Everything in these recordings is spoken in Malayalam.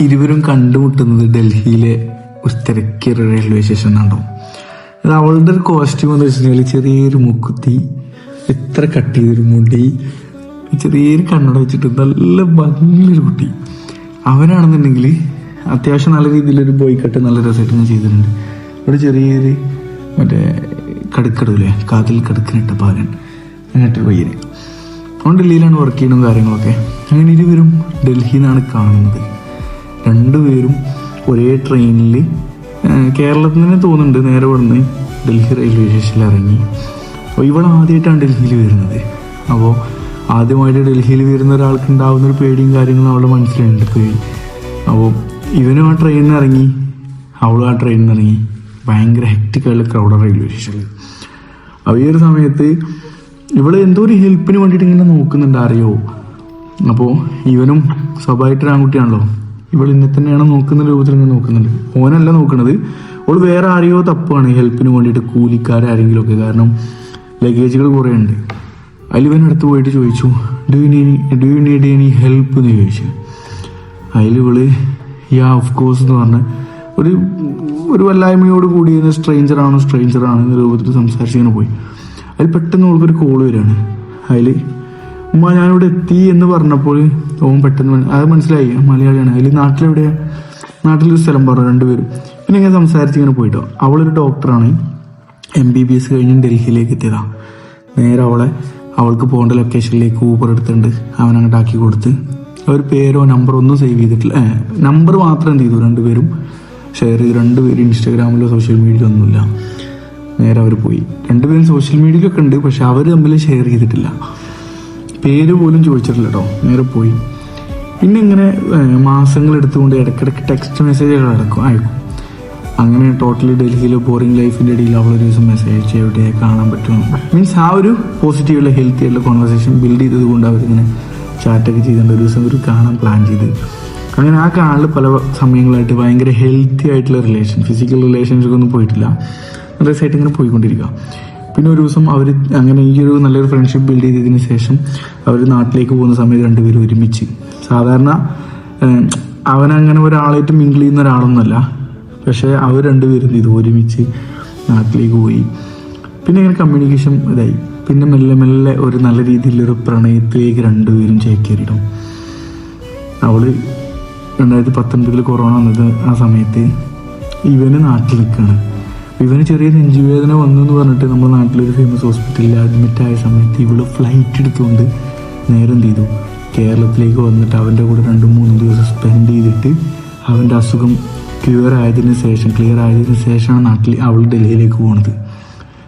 ഇരുവരും കണ്ടുമുട്ടുന്നത് ഡൽഹിയിലെ ഒരു തിരക്കിയ റെയിൽവേ സ്റ്റേഷനിലാണോ അവളുടെ ഒരു കോസ്റ്റ്യൂം എന്ന് വെച്ചിട്ടുണ്ടെങ്കിൽ ചെറിയൊരു മുക്കുത്തി ഇത്ര കട്ട് ചെയ്തൊരു മുടി ചെറിയൊരു കണ്ണട വെച്ചിട്ട് നല്ല ഭംഗിയൊരു കുട്ടി. അവനാണെന്നുണ്ടെങ്കിൽ അത്യാവശ്യം നല്ല രീതിയിലൊരു ബോയ് കട്ട് നല്ല രസമായിട്ട് ചെയ്തിട്ടുണ്ട്. ഇവിടെ ചെറിയൊരു മറ്റേ കടുക്കടൂലേ കാതിൽ കടുക്കനിട്ട പാലൻ അങ്ങനത്തെ പയ്യന്. അവൻ ഡൽഹിയിലാണ് വർക്ക് ചെയ്യണതും കാര്യങ്ങളൊക്കെ. അങ്ങനെ ഇരുവരും ഡൽഹിയിൽ നിന്നാണ് കാണുന്നത്. രണ്ടുപേരും ഒരേ ട്രെയിനിൽ കേരളത്തിൽ നിന്ന് തോന്നുന്നുണ്ട് നേരെ വന്ന് ഡൽഹി റെയിൽവേ സ്റ്റേഷനിൽ ഇറങ്ങി. അപ്പോൾ ഇവൾ ആദ്യമായിട്ടാണ് ഡൽഹിയിൽ വരുന്നത്. അപ്പോൾ ആദ്യമായിട്ട് ഡൽഹിയിൽ വരുന്ന ഒരാൾക്ക് ഉണ്ടാകുന്ന ഒരു പേടിയും കാര്യങ്ങളും അവളുടെ മനസ്സിലുണ്ട് പേടി അപ്പോൾ ഇവനും ആ ട്രെയിനിൽ നിന്ന് ഇറങ്ങി അവളും ആ ട്രെയിനിൽ നിന്ന് ഇറങ്ങി. ഭയങ്കര ഹെക്റ്റിക്കായുള്ള ക്രൗഡ് റെയിൽവേ സ്റ്റേഷനിൽ അപ്പോൾ ഈ ഒരു സമയത്ത് ഇവൾ എന്തോ ഒരു ഹെൽപ്പിന് വേണ്ടിയിട്ട് ഇങ്ങനെ നോക്കുന്നുണ്ട് അറിയോ? അപ്പോൾ ഇവനും സ്വാഭാവികമായിട്ട് ആൺകുട്ടിയാണല്ലോ. ഇവൾ ഇന്നെ തന്നെയാണ് നോക്കുന്ന രൂപത്തിൽ ഇങ്ങനെ നോക്കുന്നുണ്ട്. ഓനല്ല നോക്കുന്നത് അവൾ വേറെ ആരെയോ തപ്പാണ്. ഹെൽപ്പിന് വേണ്ടിയിട്ട് കൂലിക്കാരാരെങ്കിലും ഒക്കെ. കാരണം ലഗേജുകൾ കുറേ ഉണ്ട്. അതിൽ ഇവൻ അടുത്ത് പോയിട്ട് ചോദിച്ചു do you need do you need any help എന്ന് ചോദിച്ചു. അതിൽ ഇവൾ യാ ഓഫ് കോഴ്സ് എന്ന് പറഞ്ഞ ഒരു ഒരു വല്ലായ്മയോട് കൂടി സ്ട്രെയിഞ്ചർ ആണോ എന്ന രൂപത്തിൽ സംസാരിച്ചിങ്ങനെ പോയി. അതിൽ പെട്ടെന്ന് അവൾക്കൊരു കോൾ വരികയാണ്. അതിൽ ഉമ്മ ഞാനിവിടെ എത്തി എന്ന് പറഞ്ഞപ്പോൾ ഓൻ പെട്ടെന്ന് അത് മനസ്സിലായി. മലയാളിയാണ്. അതിൽ നാട്ടിലെവിടെയാ? നാട്ടിലൊരു സ്ഥലം പറഞ്ഞു രണ്ടുപേരും. പിന്നെ ഇങ്ങനെ സംസാരിച്ച് ഇങ്ങനെ പോയിട്ടോ. അവളൊരു ഡോക്ടറാണ്. എം ബി ബി എസ് കഴിഞ്ഞ് ഡൽഹിയിലേക്ക് എത്തിയതാ. നേരെ അവളെ അവൾക്ക് പോകേണ്ട ലൊക്കേഷനിലേക്ക് ഊബർ എടുത്തിട്ടുണ്ട്. അവൻ അങ്ങോട്ട് ആക്കി കൊടുത്ത്. അവർ പേരോ നമ്പറോ ഒന്നും സേവ് ചെയ്തിട്ടില്ല. നമ്പർ മാത്രം എന്ത് ചെയ്തു? രണ്ടുപേരും ഷെയർ ചെയ്തു. രണ്ടുപേരും ഇൻസ്റ്റാഗ്രാമിലോ സോഷ്യൽ മീഡിയയിലോ ഒന്നുമില്ല. നേരെ അവർ പോയി. രണ്ടുപേരും സോഷ്യൽ മീഡിയയിലൊക്കെ ഉണ്ട് പക്ഷെ അവർ തമ്മിൽ ഷെയർ ചെയ്തിട്ടില്ല. പേര് പോലും ചോദിച്ചിട്ടില്ല കേട്ടോ നേരെ പോയി. പിന്നെ ഇങ്ങനെ മാസങ്ങൾ എടുത്തുകൊണ്ട് ഇടയ്ക്കിടയ്ക്ക് ടെക്സ്റ്റ് മെസ്സേജുകൾ അടക്കും അയക്കും അങ്ങനെ ടോട്ടലി ഡൽഹിയിൽ ബോറിംഗ് ലൈഫിന്റെ ഇടയിൽ അവളൊരു ദിവസം മെസ്സേജ് അയച്ചു എവിടെ കാണാൻ പറ്റും. മീൻസ് ആ ഒരു പോസിറ്റീവുള്ള ഹെൽത്തി ആയിട്ടുള്ള കോൺവെർസേഷൻ ബിൽഡ് ചെയ്തത് കൊണ്ട് അവരിങ്ങനെ ചാറ്റൊക്കെ ചെയ്തുകൊണ്ട് ഒരു ദിവസം ഒരു കാണാൻ പ്ലാൻ ചെയ്ത്. അങ്ങനെ ആ കാണൽ പല സമയങ്ങളായിട്ട് ഭയങ്കര ഹെൽത്തി ആയിട്ടുള്ള റിലേഷൻ ഫിസിക്കൽ റിലേഷൻഷിപ്പ് ഒന്നും പോയിട്ടില്ല. നല്ല രസമായിട്ട് ഇങ്ങനെ പോയിക്കൊണ്ടിരിക്കുക. പിന്നെ ഒരു ദിവസം അവർ അങ്ങനെ ഈ ഒരു നല്ലൊരു ഫ്രണ്ട്ഷിപ്പ് ബിൽഡ് ചെയ്തതിന് ശേഷം അവർ നാട്ടിലേക്ക് പോകുന്ന സമയത്ത് രണ്ടുപേരും ഒരുമിച്ച്. സാധാരണ അവനങ്ങനെ ഒരാളായിട്ട് മിങ്കിൾ ചെയ്യുന്ന ഒരാളൊന്നുമല്ല. പക്ഷേ അവർ രണ്ടുപേരും ഇത് ഒരുമിച്ച് നാട്ടിലേക്ക് പോയി. പിന്നെ ഇങ്ങനെ കമ്മ്യൂണിക്കേഷൻ ഇതായി. പിന്നെ മെല്ലെ മെല്ലെ ഒരു നല്ല രീതിയിലൊരു പ്രണയത്തിലേക്ക് രണ്ടുപേരും ചേക്കേറിയിടും. അവൾ രണ്ടായിരത്തി പത്തൊൻപതിൽ കൊറോണ വന്നത് ആ സമയത്ത് ഇവന് നാട്ടിൽ നിൽക്കുകയാണ് ഇവന് ചെറിയ നെഞ്ചുവേദന വന്നു എന്ന് പറഞ്ഞിട്ട് നമ്മുടെ നാട്ടിലൊരു ഫേമസ് ഹോസ്പിറ്റലിൽ അഡ്മിറ്റ് ആയ സമയത്ത് ഇവൾ ഫ്ലൈറ്റ് എടുത്തുകൊണ്ട് നേരെ എന്ത് ചെയ്തു കേരളത്തിലേക്ക് വന്നിട്ട് അവന്റെ കൂടെ രണ്ട് മൂന്ന് ദിവസം സ്പെൻഡ് ചെയ്തിട്ട് അവന്റെ അസുഖം ക്ലിയർ ആയതിനു ശേഷം ക്ലിയർ ആയതിനു ശേഷമാണ് നാട്ടിൽ അവൾ ഡൽഹിയിലേക്ക് പോകുന്നത്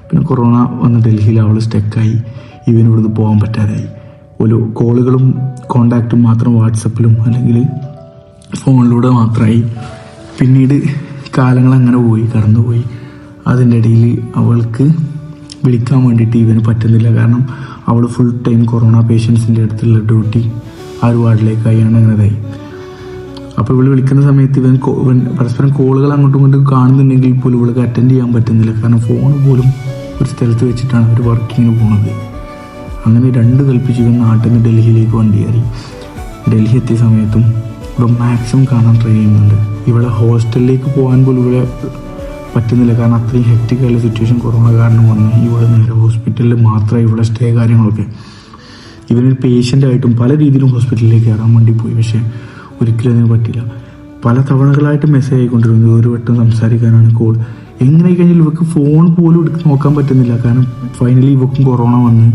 പിന്നെ കൊറോണ വന്ന് ഡൽഹിയിൽ അവൾ സ്റ്റക്കായി ഇവനിവിടുന്ന് പോകാൻ പറ്റാതായി. ഒരു കോളുകളും കോണ്ടാക്റ്റും മാത്രം വാട്സപ്പിലും അല്ലെങ്കിൽ ഫോണിലൂടെ മാത്രമായി. പിന്നീട് കാലങ്ങൾ അങ്ങനെ പോയി കടന്നുപോയി. അതിന്റെ ഇടയിൽ അവൾക്ക് വിളിക്കാൻ വേണ്ടിയിട്ട് ഇവന് പറ്റുന്നില്ല. കാരണം അവൾ ഫുൾ ടൈം കൊറോണ പേഷ്യൻസിന്റെ അടുത്തുള്ള ഡ്യൂട്ടി ആ ഒരു വാർഡിലേക്കായാണ് അങ്ങനെതായി അപ്പോൾ ഇവൾ വിളിക്കുന്ന സമയത്ത് ഇവൻ ഇവൻ പരസ്പരം കോളുകൾ അങ്ങോട്ടും ഇങ്ങോട്ടും കാണുന്നുണ്ടെങ്കിൽ പോലും ഇവൾക്ക് അറ്റൻഡ് ചെയ്യാൻ പറ്റുന്നില്ല. കാരണം ഫോൺ പോലും ഒരു സ്ഥലത്ത് വെച്ചിട്ടാണ് അവർ വർക്കിങ്ങിന് പോകുന്നത് അങ്ങനെ രണ്ട് കൽപ്പിച്ച് ഇവൻ നാട്ടിൽ നിന്ന് ഡൽഹിയിലേക്ക് വണ്ടി കയറി. ഡൽഹി എത്തിയ സമയത്തും ഇവ മാക്സിമം കാണാൻ ട്രൈ ചെയ്യുന്നുണ്ട്. ഇവിടെ ഹോസ്റ്റലിലേക്ക് പോകാൻ പോലും ഇവിടെ പറ്റുന്നില്ല. കാരണം അത്രയും ഹെക്റ്റിക്കായുള്ള സിറ്റുവേഷൻ കൊറോണ കാരണം വന്ന് ഇവിടെ നേരെ ഹോസ്പിറ്റലിൽ മാത്രമേ ഇവിടെ സ്റ്റേ കാര്യങ്ങളൊക്കെ. ഇവനൊരു പേഷ്യന്റായിട്ടും പല രീതിയിലും ഹോസ്പിറ്റലിലേക്ക് കയറാൻ വേണ്ടി പോയി. പക്ഷേ ഒരിക്കലും അതിന് പറ്റില്ല പല തവണകളായിട്ട് മെസ്സേജ് ആയിക്കൊണ്ടിരുന്നു. ഒരു വട്ടം സംസാരിക്കാനാണ് കോൾ എങ്ങനെ കഴിഞ്ഞാൽ ഇവക്ക് ഫോൺ പോലും എടുത്ത് നോക്കാൻ പറ്റുന്നില്ല. കാരണം ഫൈനലി ഇവക്കും കൊറോണ വന്ന്.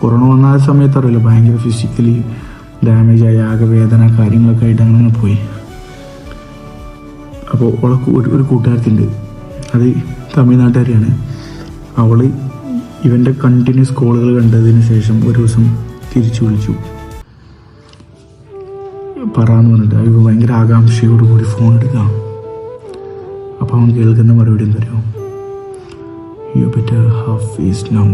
കൊറോണ വന്ന ആ സമയത്ത് അറിയില്ല. ഭയങ്കര ഫിസിക്കലി ഡാമേജ് ആയ. ആകെ വേദന കാര്യങ്ങളൊക്കെ ആയിട്ട് അങ്ങനെ പോയി. അപ്പോൾ ഒരു കൂട്ടുകാരത്തിണ്ട്. അത് തമിഴ്നാട്ടുകാരിയാണ്. അവൾ ഇവന്റെ കണ്ടിന്യൂസ് കോളുകൾ കണ്ടതിന് ശേഷം ഒരു ദിവസം തിരിച്ചു വിളിച്ചു. പറയാന്ന് പറഞ്ഞിട്ട് അവ ഭയങ്കര ആകാംക്ഷയോടുകൂടി ഫോൺ എടുക്കാം. അപ്പം അവൻ കേൾക്കുന്ന മറുപടി എന്തറിയോ? You better half face no